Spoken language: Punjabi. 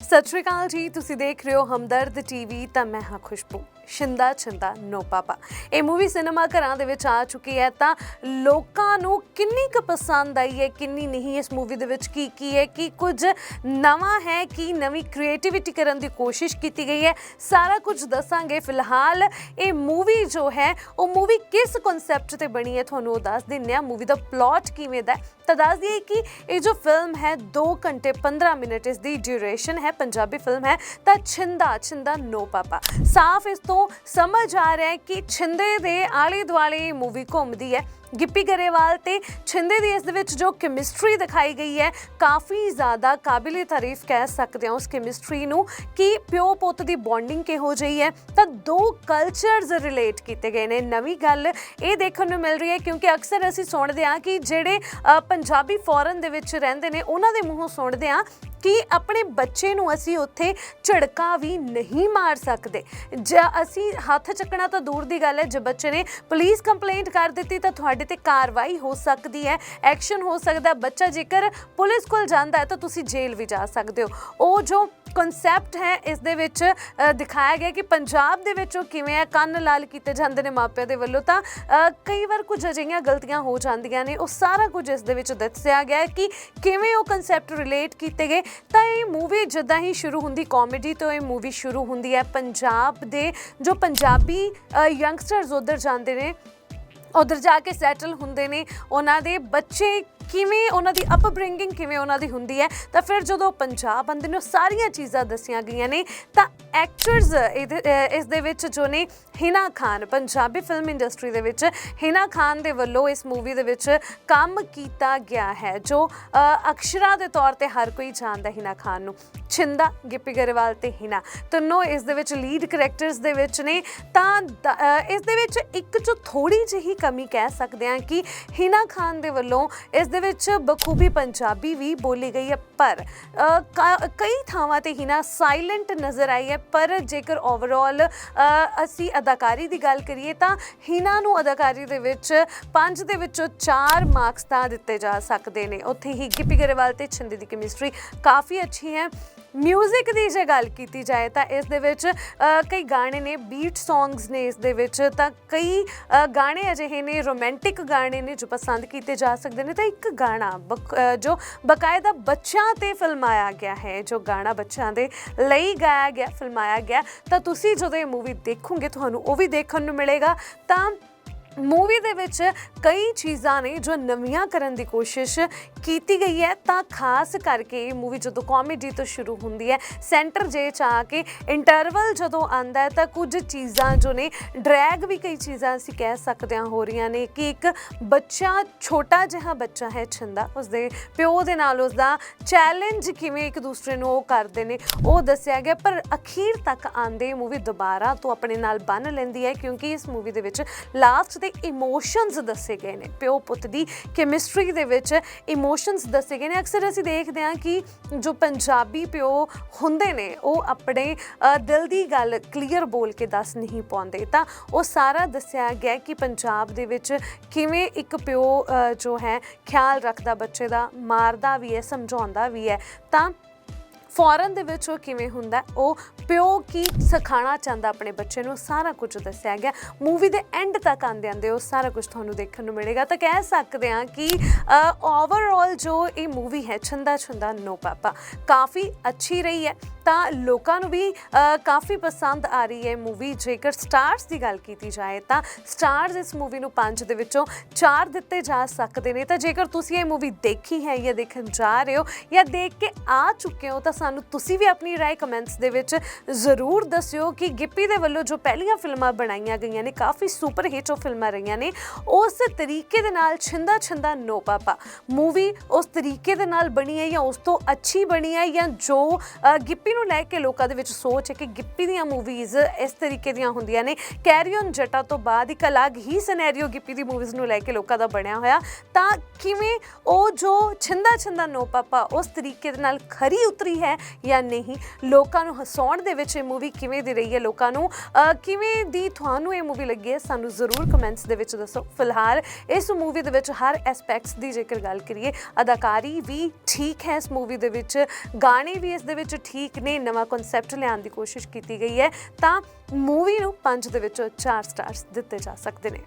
ਸਤਿ ਸ਼੍ਰੀ ਅਕਾਲ ਜੀ ਤੁਸੀਂ ਦੇਖ ਰਹੇ ਹੋ ਹਮਦਰਦ ਟੀਵੀ ਤਾਂ ਮੈਂ ਹਾਂ ਖੁਸ਼ਬੂ। ਸ਼ਿੰਦਾ ਛਿੰਦਾ ਨੋ ਪਾਪਾ। ਇਹ ਮੂਵੀ ਸਿਨੇਮਾ ਘਰਾਂ ਦੇ ਵਿੱਚ ਆ ਚੁੱਕੀ ਹੈ ਤਾਂ ਲੋਕਾਂ ਨੂੰ ਕਿੰਨੀ ਕੁ ਪਸੰਦ ਆਈ ਹੈ, ਕਿੰਨੀ ਨਹੀਂ, ਇਸ ਮੂਵੀ ਦੇ ਵਿੱਚ ਕੀ ਕੀ ਹੈ, ਕੀ ਕੁਝ ਨਵਾਂ ਹੈ, ਕੀ ਨਵੀਂ ਕ੍ਰੀਏਟੀਵਿਟੀ ਕਰਨ ਦੀ ਕੋਸ਼ਿਸ਼ ਕੀਤੀ ਗਈ ਹੈ, ਸਾਰਾ ਕੁਝ ਦੱਸਾਂਗੇ ਫਿਲਹਾਲ। ਇਹ ਮੂਵੀ ਜੋ ਹੈ, ਉਹ ਮੂਵੀ ਕਿਸ ਕਨਸੈਪਟ ਤੇ ਬਣੀ ਹੈ, ਤੁਹਾਨੂੰ ਉਹ ਦੱਸ ਦਿੰਨੇ ਆ ਮੂਵੀ ਦਾ ਪਲਾਟ ਕਿਵੇਂ ਦਾ ਤਾਂ ਦੱਸ ਦਈਏ ਕਿ ਇਹ ਜੋ ਫਿਲਮ ਹੈ 2 ਘੰਟੇ 15 ਮਿੰਟ ਇਸ ਦੀ ਡਿਊਰੇਸ਼ਨ ਹੈ, ਪੰਜਾਬੀ ਫਿਲਮ ਹੈ, ਤਾਂ ਛਿੰਦਾ ਛਿੰਦਾ ਨੋ ਪਾਪਾ। ਸਾਫ਼ ਇਸ ਤੋਂ ਸਮਝ ਆ ਰਿਹਾ ਹੈ ਕਿ ਛਿੰਦੇ ਦੇ ਆਲੇ ਦੁਆਲੇ ਮੂਵੀ ਘੁੰਮਦੀ ਹੈ। ਗਿੱਪੀ ਗਰੇਵਾਲ ਤੇ ਛਿੰਦੇ ਦੀ ਇਸ ਦੇ ਵਿੱਚ ਜੋ ਕੈਮਿਸਟਰੀ ਦਿਖਾਈ ਗਈ ਹੈ, ਕਾਫੀ ਜ਼ਿਆਦਾ ਕਾਬਿਲੇ ਤਾਰੀਫ ਕਹਿ ਸਕਦੇ ਹਾਂ ਉਸ ਕੈਮਿਸਟਰੀ ਨੂੰ ਕਿ ਪਿਓ ਪੁੱਤ ਦੀ ਬੌਂਡਿੰਗ ਕਿਹੋ ਜਿਹੀ ਹੈ। ਤਾਂ ਦੋ ਕਲਚਰਸ ਰਿਲੇਟ ਕੀਤੇ ਗਏ ਨੇ। ਨਵੀਂ ਗੱਲ ਇਹ ਦੇਖਣ ਨੂੰ ਮਿਲ ਰਹੀ ਹੈ ਕਿਉਂਕਿ ਅਕਸਰ ਅਸੀਂ ਸੁਣਦੇ ਹਾਂ ਕਿ ਜਿਹੜੇ ਪੰਜਾਬੀ ਫੋਰਨ ਦੇ ਵਿੱਚ ਰਹਿੰਦੇ ਨੇ, ਉਹਨਾਂ ਦੇ ਮੂੰਹੋਂ ਸੁਣਦੇ ਹਾਂ ਕਿ ਆਪਣੇ ਬੱਚੇ ਨੂੰ ਅਸੀਂ ਉੱਥੇ ਝੜਕਾ ਵੀ ਨਹੀਂ ਮਾਰ ਸਕਦੇ। ਜਾਂ ਅਸੀਂ ਹੱਥ ਚੱਕਣਾ ਤਾਂ ਦੂਰ ਦੀ ਗੱਲ ਹੈ, ਜੇ ਬੱਚੇ ਨੇ ਪੁਲਿਸ ਕੰਪਲੇਂਟ ਕਰ ਦਿੱਤੀ ਤਾਂ ਤੁਹਾਡੀ ਤੇ ਕਾਰਵਾਈ ਹੋ ਸਕਦੀ ਹੈ, ਐਕਸ਼ਨ ਹੋ ਸਕਦਾ ਬੱਚਾ ਜੇਕਰ ਪੁਲਿਸ ਕੋਲ ਜਾਂਦਾ ਹੈ ਤਾਂ ਤੁਸੀਂ ਜੇਲ੍ਹ ਵੀ ਜਾ ਸਕਦੇ ਹੋ। ਉਹ ਜੋ ਕਨਸੈਪਟ ਹੈ, ਇਸ ਦੇ ਵਿੱਚ ਦਿਖਾਇਆ ਗਿਆ ਕਿ ਪੰਜਾਬ ਦੇ ਵਿੱਚ ਉਹ ਕਿਵੇਂ ਹੈ, ਕੰਨ ਲਾਲ ਕੀਤੇ ਜਾਂਦੇ ਨੇ ਮਾਪਿਆਂ ਦੇ ਵੱਲੋਂ ਤਾਂ ਕਈ ਵਾਰ ਕੁਝ ਅਜਿਹੀਆਂ ਗਲਤੀਆਂ ਹੋ ਜਾਂਦੀਆਂ ਨੇ। ਉਹ ਸਾਰਾ ਕੁਝ ਇਸ ਦੇ ਵਿੱਚ ਦੱਸਿਆ ਗਿਆ ਕਿ ਕਿਵੇਂ ਉਹ ਕਨਸੈਪਟ ਰਿਲੇਟ ਕੀਤੇ ਗਏ। ਤਾਂ ਇਹ ਮੂਵੀ ਜਿੱਦਾਂ ਹੀ ਸ਼ੁਰੂ ਹੁੰਦੀ ਕਾਮੇਡੀ ਤੋਂ ਇਹ ਮੂਵੀ ਸ਼ੁਰੂ ਹੁੰਦੀ ਹੈ। ਪੰਜਾਬ ਦੇ ਜੋ ਪੰਜਾਬੀ ਯੰਗਸਟਰਸ ਉਧਰ ਜਾਂਦੇ ਨੇ ਉਧਰ ਜਾ ਕੇ ਸੈਟਲ ਹੁੰਦੇ ਨੇ। ਉਹਨਾਂ ਦੇ ਬੱਚੇ ਕਿਵੇਂ ਉਹਨਾਂ ਦੀ ਅਪਬ੍ਰਿੰਗਿੰਗ ਕਿਵੇਂ ਉਹਨਾਂ ਦੀ ਹੁੰਦੀ ਹੈ, ਤਾਂ ਫਿਰ ਜਦੋਂ ਪੰਜਾਬ ਆਉਂਦੇ ਨੂੰ ਸਾਰੀਆਂ ਚੀਜ਼ਾਂ ਦੱਸੀਆਂ ਗਈਆਂ ਨੇ, ਤਾਂ ਐਕਟਰਸ ਇਸ ਦੇ ਵਿੱਚ ਜੋ ਨੇ ਹਿਨਾ ਖਾਨ, ਪੰਜਾਬੀ ਫਿਲਮ ਇੰਡਸਟਰੀ ਦੇ ਵਿੱਚ ਹਿਨਾ ਖਾਨ ਦੇ ਵੱਲੋਂ ਇਸ ਮੂਵੀ ਦੇ ਵਿੱਚ ਕੰਮ ਕੀਤਾ ਗਿਆ ਹੈ, ਜੋ ਅਕਸ਼ਰਾ ਦੇ ਤੌਰ ਤੇ ਹਰ ਕੋਈ ਜਾਣਦਾ ਹਿਨਾ ਖਾਨ ਨੂੰ। ਛਿੰਦਾ, ਗਿੱਪੀ ਗਰੇਵਾਲ ਤੇ ਹਿਨਾ। ਤਿੰਨੋਂ ਇਸ ਦੇ ਵਿੱਚ ਲੀਡ ਕਰੈਕਟਰਸ ਦੇ ਵਿੱਚ ਨੇ, ਤਾਂ ਇਸ ਦੇ ਵਿੱਚ ਇੱਕ ਜੋ ਥੋੜੀ ਜਿਹੀ ਕਮੀ ਕਹਿ ਸਕਦੇ ਹਾਂ ਕਿ ਹਿਨਾ ਖਾਨ ਦੇ ਵੱਲੋਂ ਇਸ ਦੇ ਵਿੱਚ ਬਖੂਬੀ ਪੰਜਾਬੀ ਵੀ ਬੋਲੀ ਗਈ ਹੈ, ਪਰ ਕਾ- ਕਈ ਥਾਵਾਂ ਤੇ ਹਿਨਾ ਸਾਇਲੈਂਟ ਨਜ਼ਰ ਆਈ ਹੈ, ਪਰ ਜੇਕਰ ਓਵਰਆਲ ਅਸੀਂ ਅਦਾਕਾਰੀ ਦੀ ਗੱਲ ਕਰੀਏ ਤਾਂ ਹਿਨਾ ਨੂੰ ਅਦਾਕਾਰੀ ਦੇ ਵਿੱਚ 5 ਦੇ ਵਿੱਚੋਂ 4 ਮਾਰਕਸ ਤਾਂ ਦਿੱਤੇ ਜਾ ਸਕਦੇ ਨੇ। ਉੱਥੇ ਹੀ ਗਿੱਪੀ ਗਰੇਵਾਲ ਤੇ ਛਿੰਦੇ ਦੀ ਕੈਮਿਸਟਰੀ ਕਾਫੀ ਅੱਛੀ ਹੈ। ਮਿਊਜ਼ਿਕ ਦੀ ਜੇ ਗੱਲ ਕੀਤੀ ਜਾਏ ਤਾਂ ਇਸ ਦੇ ਵਿੱਚ ਅ, ਕਈ ਗਾਣੇ ਨੇ ਬੀਟ ਸੌਂਗਸ ਨੇ ਇਸ ਦੇ ਵਿੱਚ ਤਾਂ ਕਈ ਅ, ਗਾਣੇ ਅਜਿਹੇ ਨੇ ਰੋਮਾਂਟਿਕ ਗਾਣੇ ਨੇ ਜੋ ਪਸੰਦ ਕੀਤੇ ਜਾ ਸਕਦੇ ਨੇ। ਤਾਂ ਇੱਕ ਗਾਣਾ ਬਕ- ਅ, ਜੋ ਬਕਾਇਦਾ ਬੱਚਿਆਂ ਤੇ ਫਿਲਮਾਇਆ ਗਿਆ ਹੈ ਜੋ ਗਾਣਾ ਬੱਚਿਆਂ ਦੇ ਲਈ ਗਾਇਆ ਗਿਆ ਫਿਲਮਾਇਆ ਗਿਆ ਤਾਂ ਤੁਸੀਂ ਜਦੋਂ ਇਹ ਮੂਵੀ ਦੇਖੋਗੇ ਤੁਹਾਨੂੰ ਉਹ ਵੀ ਦੇਖਣ ਨੂੰ ਮਿਲੇਗਾ। ਤਾਂ ਮੂਵੀ ਦੇ ਵਿੱਚ ਕਈ ਚੀਜ਼ਾਂ ਨੇ ਜੋ ਨਵੀਆਂ ਕਰਨ ਦੀ ਕੋਸ਼ਿਸ਼ ਕੀਤੀ ਗਈ ਹੈ। ਤਾਂ ਖਾਸ ਕਰਕੇ ਇਹ ਮੂਵੀ ਜਦੋਂ ਕਾਮੇਡੀ ਤੋਂ ਸ਼ੁਰੂ ਹੁੰਦੀ ਹੈ ਸੈਂਟਰ ਜੇ ਚ ਆ ਕੇ ਇੰਟਰਵਲ ਜਦੋਂ ਆਂਦਾ ਹੈ ਤਾਂ ਕੁਝ ਚੀਜ਼ਾਂ ਜੋ ਨੇ ਡਰੈਗ ਵੀ ਕਈ ਚੀਜ਼ਾਂ ਅਸੀਂ ਕਹਿ ਸਕਦੇ ਹਾਂ ਹੋ ਰਹੀਆਂ ਨੇ ਕਿ ਇੱਕ ਬੱਚਾ, ਛੋਟਾ ਜਿਹਾ ਬੱਚਾ ਹੈ ਛਿੰਦਾ। ਉਸਦੇ ਪਿਓ ਦੇ ਨਾਲ ਉਸਦਾ ਚੈਲੰਜ ਕਿਵੇਂ ਇੱਕ ਦੂਸਰੇ ਨੂੰ ਉਹ ਕਰਦੇ ਨੇ, ਉਹ ਦੱਸਿਆ ਗਿਆ। ਪਰ ਅਖੀਰ ਤੱਕ ਆਂਦੇ ਮੂਵੀ ਦੁਬਾਰਾ ਤੋਂ ਆਪਣੇ ਨਾਲ ਬੰਨ ਲੈਂਦੀ ਹੈ ਕਿਉਂਕਿ ਇਸ ਮੂਵੀ ਦੇ ਵਿੱਚ ਲਾਸਟ ਦੇ ਇਮੋਸ਼ਨਸ ਦੱਸੇ ਗਏ ਨੇ। ਪਿਓ ਪੁੱਤ ਦੀ ਕੈਮਿਸਟਰੀ ਦੇ ਵਿੱਚ ਇਮੋਸ਼ਨਸ ਦੱਸੇ ਗਏ ਨੇ। ਅਕਸਰ ਅਸੀਂ ਦੇਖਦੇ ਹਾਂ ਕਿ ਜੋ ਪੰਜਾਬੀ ਪਿਓ ਹੁੰਦੇ ਨੇ, ਉਹ ਆਪਣੇ ਦਿਲ ਦੀ ਗੱਲ ਕਲੀਅਰ ਬੋਲ ਕੇ ਦੱਸ ਨਹੀਂ ਪਾਉਂਦੇ। ਤਾਂ ਉਹ ਸਾਰਾ ਦੱਸਿਆ ਗਿਆ ਕਿ ਪੰਜਾਬ ਦੇ ਵਿੱਚ ਕਿਵੇਂ ਇੱਕ ਪਿਓ ਜੋ ਹੈ, ਖਿਆਲ ਰੱਖਦਾ, ਬੱਚੇ ਦਾ ਮਾਰਦਾ ਵੀ ਹੈ, ਸਮਝਾਉਂਦਾ ਵੀ ਹੈ। ਤਾਂ ਫੋਰਨ ਦੇ ਵਿੱਚ ਉਹ ਕਿਵੇਂ ਹੁੰਦਾ, ਉਹ ਪਿਓ ਕੀ ਸਿਖਾਉਣਾ ਚਾਹੁੰਦਾ ਆਪਣੇ ਬੱਚੇ ਨੂੰ, ਸਾਰਾ ਕੁਝ ਦੱਸਿਆ ਗਿਆ। ਮੂਵੀ ਦੇ ਐਂਡ ਤੱਕ ਆਂਦੇ ਆਂਦੇ ਉਹ ਸਾਰਾ ਕੁਝ ਤੁਹਾਨੂੰ ਦੇਖਣ ਨੂੰ ਮਿਲੇਗਾ। ਤਾਂ ਕਹਿ ਸਕਦੇ ਹਾਂ ਕਿ ਓਵਰਆਲ ਜੋ ਇਹ ਮੂਵੀ ਹੈ ਛੰਦਾ ਛੰਦਾ ਨੋ ਪਾਪਾ, ਕਾਫੀ ਅੱਛੀ ਰਹੀ ਹੈ। ਤਾਂ ਲੋਕਾਂ ਨੂੰ ਵੀ ਕਾਫੀ ਪਸੰਦ ਆ ਰਹੀ ਹੈ ਮੂਵੀ ਜੇਕਰ ਸਟਾਰਸ ਦੀ ਗੱਲ ਕੀਤੀ ਜਾਏ ਤਾਂ ਸਟਾਰਸ ਇਸ ਮੂਵੀ ਨੂੰ 5 ਦੇ ਵਿੱਚੋਂ 4 ਦਿੱਤੇ ਜਾ ਸਕਦੇ ਨੇ। ਤਾਂ ਜੇਕਰ ਤੁਸੀਂ ਇਹ ਮੂਵੀ ਦੇਖੀ ਹੈ ਜਾਂ ਦੇਖਣ ਜਾ ਰਹੇ ਹੋ ਜਾਂ ਦੇਖ ਕੇ ਆ ਚੁੱਕੇ ਹੋ, ਤਾਂ ਸਾਨੂੰ ਤੁਸੀਂ ਵੀ ਆਪਣੀ ਰਾਏ ਕਮੈਂਟਸ ਦੇ ਵਿੱਚ ਜ਼ਰੂਰ ਦੱਸਿਓ ਕਿ ਗਿੱਪੀ ਦੇ ਵੱਲੋਂ ਜੋ ਪਹਿਲੀਆਂ ਫਿਲਮਾਂ ਬਣਾਈਆਂ ਗਈਆਂ ਨੇ, ਕਾਫੀ ਸੁਪਰ ਹਿੱਟ ਉਹ ਫਿਲਮਾਂ ਰਹੀਆਂ ਨੇ। ਉਸ ਤਰੀਕੇ ਦੇ ਨਾਲ Shinda Shinda no papa. Movie ਉਸ ਤਰੀਕੇ ਦੇ ਨਾਲ ਬਣੀ ਹੈ ਜਾਂ ਉਸ ਤੋਂ ਅੱਛੀ ਬਣੀ ਹੈ ਜਾਂ ਜੋ ਗਿੱਪੀ ਨੂੰ ਲੈ ਕੇ ਲੋਕਾਂ ਦੇ ਵਿੱਚ ਸੋਚ ਹੈ ਕਿ ਗਿੱਪੀ ਦੀਆਂ ਮੂਵੀਜ਼ ਇਸ ਤਰੀਕੇ ਦੀਆਂ ਹੁੰਦੀਆਂ ਨੇ। ਕੈਰੀ ਔਨ ਜੱਟਾ ਤੋਂ ਬਾਅਦ ਇੱਕ ਅਲੱਗ ਹੀ ਸਿਨੈਰੀਓ ਗਿੱਪੀ ਦੀ ਮੂਵੀਜ਼ ਨੂੰ ਲੈ ਕੇ ਲੋਕਾਂ ਦਾ ਬਣਿਆ ਹੋਇਆ। ਤਾਂ ਕਿਵੇਂ ਉਹ ਜੋ ਛਿੰਦਾ ਛਿੰਦਾ ਨੋ ਪਾਪਾ ਉਸ ਤਰੀਕੇ ਦੇ ਨਾਲ ਖਰੀ ਉਤਰੀ ਹੈ ਜਾਂ ਨਹੀਂ? ਲੋਕਾਂ ਨੂੰ ਹਸਾਉਣ ਦੇ ਵਿੱਚ ਇਹ ਮੂਵੀ ਕਿਵੇਂ ਦੀ ਰਹੀ ਹੈ ਲੋਕਾਂ ਨੂੰ? ਕਿਵੇਂ ਦੀ ਤੁਹਾਨੂੰ ਇਹ ਮੂਵੀ ਲੱਗੀ ਹੈ? ਸਾਨੂੰ ਜ਼ਰੂਰ ਕਮੈਂਟਸ ਦੇ ਵਿੱਚ ਦੱਸੋ। ਫਿਲਹਾਲ ਇਸ ਮੂਵੀ ਦੇ ਵਿੱਚ ਹਰ ਐਸਪੈਕਟਸ ਦੀ ਜੇਕਰ ਗੱਲ ਕਰੀਏ, ਅਦਾਕਾਰੀ ਵੀ ਠੀਕ ਹੈ ਇਸ ਮੂਵੀ ਦੇ ਵਿੱਚ, ਗਾਣੇ ਵੀ ਇਸ ਦੇ ਵਿੱਚ ਠੀਕ ਨੇ ਨਵਾਂ ਕਨਸੈਪਟ ਲਿਆਉਣ ਦੀ ਕੋਸ਼ਿਸ਼ ਕੀਤੀ ਗਈ ਹੈ ਤਾਂ ਮੂਵੀ ਨੂੰ 5 ਦੇ ਵਿੱਚੋਂ 4 ਸਟਾਰਸ ਦਿੱਤੇ ਜਾ ਸਕਦੇ ਨੇ।